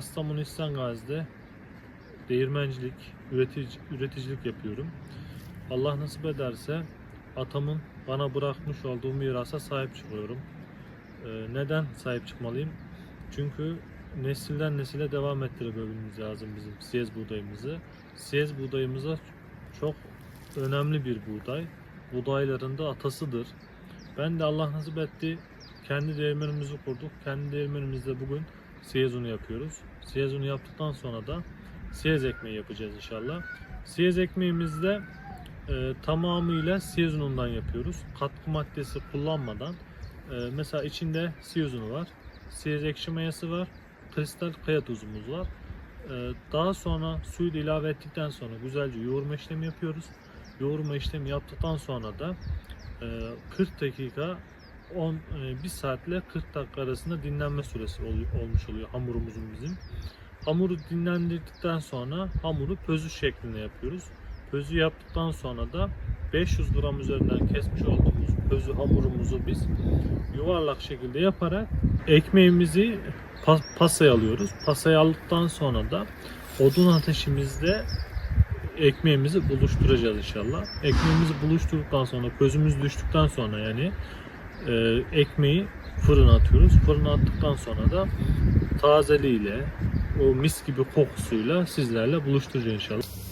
Kastamonu İhsan Gazi'de değirmencilik, üretici, üreticilik yapıyorum. Allah nasip ederse atamın bana bırakmış olduğu mirasa sahip çıkıyorum. Ee, neden sahip çıkmalıyım? Çünkü nesilden nesile devam ettirebilmemiz lazım bizim siyez buğdayımızı. Siyez buğdayımıza çok önemli bir buğday. Buğdayların da atasıdır. Ben de Allah nasip etti kendi değirmenimizi kurduk. Kendi değirmenimizde bugün siyez unu yapıyoruz. Siyez unu yaptıktan sonra da siyez ekmeği yapacağız inşallah. Siyez ekmeğimizde e, tamamıyla siyez unundan yapıyoruz. Katkı maddesi kullanmadan. E, mesela içinde siyez unu var. Siyez ekşi mayası var. Kristal kaya tuzumuz var. E, daha sonra suyu da ilave ettikten sonra güzelce yoğurma işlemi yapıyoruz. Yoğurma işlemi yaptıktan sonra da e, 40 dakika 10 1 saatle 40 dakika arasında dinlenme süresi ol- olmuş oluyor hamurumuzun bizim. Hamuru dinlendirdikten sonra hamuru pözü şeklinde yapıyoruz. Pözü yaptıktan sonra da 500 gram üzerinden kesmiş olduğumuz pözü hamurumuzu biz yuvarlak şekilde yaparak ekmeğimizi pas- pasaya alıyoruz. Pasaya aldıktan sonra da odun ateşimizde ekmeğimizi buluşturacağız inşallah. Ekmeğimizi buluşturduktan sonra közümüz düştükten sonra yani e, ekmeği fırına atıyoruz. Fırına attıktan sonra da tazeliğiyle o mis gibi kokusuyla sizlerle buluşturacağız inşallah.